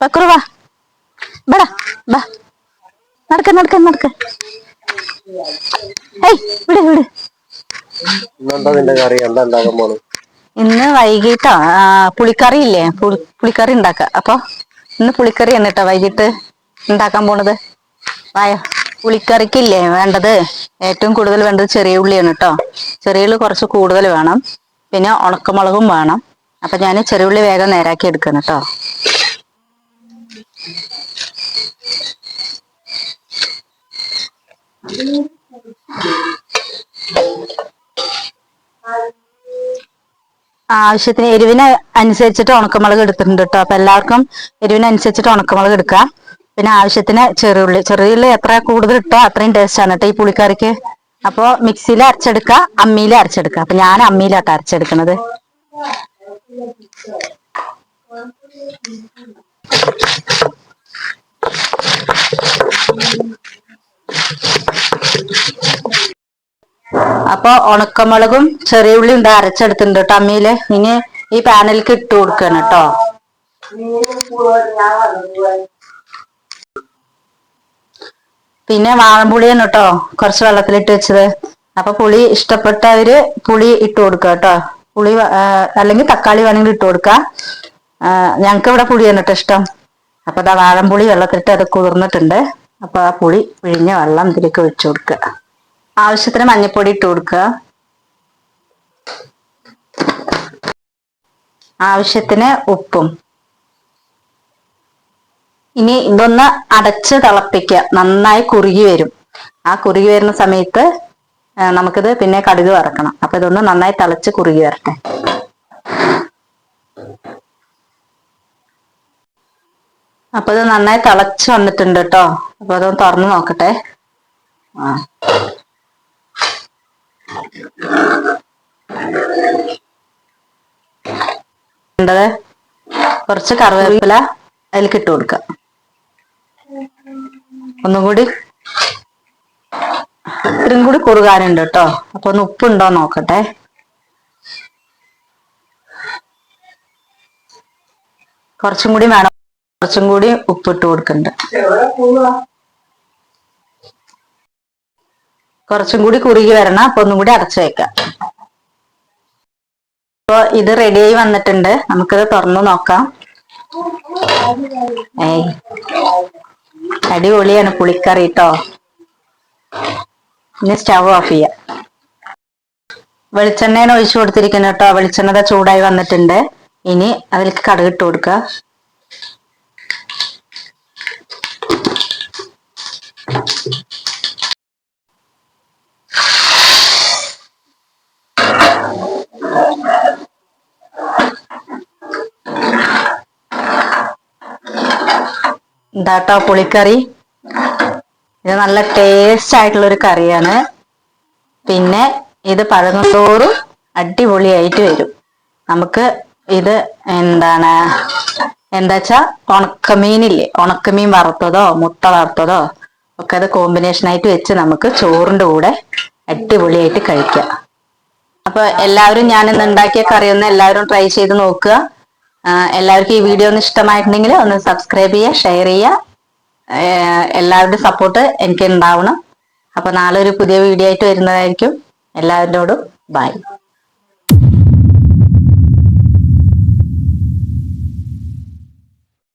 ബക്രു വാ. ബടാ ബാ. നടക്ക നടക്ക നടക്ക. ഏയ് വിട് വിട്. ഇന്നെന്താ നിന്റെ കറി? എന്താ ഉണ്ടാക്കാൻ പോണ്? ഇന്ന് വൈകിട്ടോ. ആ, പുളിക്കറി ഇല്ലേ? പുളി- പുളിക്കറി ഉണ്ടാക്ക. അപ്പൊ ഇന്ന് പുളിക്കറി എന്നിട്ടോ വൈകിട്ട് ഉണ്ടാക്കാൻ പോണത്. വായോ. പുളിക്കറിക്കില്ലേ വേണ്ടത്? ഏറ്റവും കൂടുതൽ വേണ്ടത് ചെറിയ ഉള്ളിയാണ് കേട്ടോ ചെറിയ ഉള്ളി കുറച്ച് കൂടുതൽ വേണം. പിന്നെ ഉണക്കമുളകും വേണം. അപ്പൊ ഞാൻ ചെറിയ ഉള്ളി വേഗം നേരാക്കി എടുക്കണം കേട്ടോ ആവശ്യത്തിന് എരിവിന് അനുസരിച്ചിട്ട് ഉണക്കമുളക് എടുത്തിട്ടുണ്ട് കേട്ടോ അപ്പൊ എല്ലാവർക്കും എരിവിനനുസരിച്ചിട്ട് ഉണക്കമുളക് എടുക്കാം. പിന്നെ ആവശ്യത്തിന് ചെറിയുള്ളി ചെറിയുള്ളി എത്ര കൂടുതൽ ഇട്ടോ അത്രയും ടേസ്റ്റ് ആണ് കേട്ടോ ഈ പുളിക്കറിക്ക്. അപ്പൊ മിക്സിയിൽ അരച്ചെടുക്ക അമ്മിയിൽ അരച്ചെടുക്ക അപ്പൊ ഞാൻ അമ്മിയിലാട്ടോ അരച്ചെടുക്കണത്. അപ്പൊ ഉണക്കമുളകും ചെറിയ ഉള്ളി ഉണ്ട് അരച്ചെടുത്തിട്ടുണ്ട് കേട്ടോ അമ്മിയിൽ ഇനി ഈ പാനലിൽ ഇട്ട് കൊടുക്കണം കേട്ടോ. പിന്നെ വാഴമ്പുളിയാണ് കേട്ടോ കുറച്ച് വെള്ളത്തിലിട്ട് വെച്ചത്. അപ്പൊ പുളി ഇഷ്ടപ്പെട്ടവര് പുളി ഇട്ട് കൊടുക്കുക കേട്ടോ. പുളി അല്ലെങ്കിൽ തക്കാളി വേണമെങ്കിൽ ഇട്ട് കൊടുക്കാം. ഞങ്ങൾക്ക് ഇവിടെ പുളിയാണ് കേട്ടോ ഇഷ്ടം. അപ്പൊ അതാ വാഴമ്പുളി വെള്ളത്തിലിട്ട് അത് കുതിർന്നിട്ടുണ്ട്. അപ്പൊ ആ പുളി പിഴിഞ്ഞ വെള്ളം ഇതിലേക്ക് ഒഴിച്ചു കൊടുക്കുക ആവശ്യത്തിന് മഞ്ഞപ്പൊടി ഇട്ട് കൊടുക്കുക ആവശ്യത്തിന് ഉപ്പും. ഇനി ഇതൊന്ന് അടച്ച് തിളപ്പിക്കുക നന്നായി കുറുകി വരും. ആ കുറുകി വരുന്ന സമയത്ത് നമുക്കിത് പിന്നെ കടുക് വറക്കണം. അപ്പൊ ഇതൊന്ന് നന്നായി തിളച്ച് കുറുകി വരട്ടെ. അപ്പൊ ഇത് നന്നായി തിളച്ച് വന്നിട്ടുണ്ട് കേട്ടോ. അപ്പൊ അതൊന്ന് തുറന്നു നോക്കട്ടെ. ആ. കുറച്ച് കറിവേപ്പില അതിലേക്ക് ഇട്ട് കൊടുക്കാം. ഒന്നും കൂടി. ഇത്രയും കൂടി കുറുകാനുണ്ട് കേട്ടോ. അപ്പൊ ഒന്ന് ഉപ്പുണ്ടോ നോക്കട്ടെ. കുറച്ചും കൂടി വേണം. കുറച്ചും കൂടി ഉപ്പിട്ട് കൊടുക്കുന്നുണ്ട് കുറച്ചും കൂടി കുറുകി വരണം. അപ്പൊ ഒന്നും കൂടി അടച്ചു വെക്കാം. അപ്പൊ ഇത് റെഡിയായി വന്നിട്ടുണ്ട്. നമുക്കിത് തുറന്നു നോക്കാം. ഏയ്. അടിപൊളിയാണ് പുളിക്കറി കേട്ടോ ഇനി സ്റ്റവ് ഓഫ് ചെയ്യാം. വെളിച്ചെണ്ണയാണ് ഒഴിച്ചു കൊടുത്തിരിക്കുന്നു കേട്ടോ വെളിച്ചെണ്ണ ചൂടായി വന്നിട്ടുണ്ട്. ഇനി അതിലേക്ക് കടുക് ഇട്ട് കൊടുക്കുക. ഇതാട്ടോ പുളിക്കറി. ഇത് നല്ല ടേസ്റ്റ് ആയിട്ടുള്ള ഒരു കറിയാണ്. പിന്നെ ഇത് പഴങ്ങത്തോറും അടിപൊളിയായിട്ട് വരും. നമുക്ക് ഇത് എന്താണ്? എന്താ വെച്ചാ ഉണക്കമീനില്ലേ? ഉണക്കമീൻ വറുത്തതോ മുട്ട വറുത്തതോ ഒക്കെ അത് കോമ്പിനേഷൻ ആയിട്ട് വെച്ച് നമുക്ക് ചോറിന്റെ കൂടെ അടിപൊളിയായിട്ട് കഴിക്കാം. അപ്പൊ എല്ലാവരും ഞാൻ ഇന്ന് ഉണ്ടാക്കിയ കറി ഒന്ന് എല്ലാവരും ട്രൈ ചെയ്ത് നോക്കുക. എല്ലാവർക്കും ഈ വീഡിയോ ഒന്ന് ഇഷ്ടമായിട്ടുണ്ടെങ്കിൽ ഒന്ന് സബ്സ്ക്രൈബ് ചെയ്യുക ഷെയർ ചെയ്യുക. എല്ലാവരുടെ എല്ലാവരുടെയും സപ്പോർട്ട് എനിക്ക് ഉണ്ടാവണം അപ്പൊ നാളെ ഒരു പുതിയ വീഡിയോ ആയിട്ട് വരുന്നതായിരിക്കും. എല്ലാവരോടും ബൈ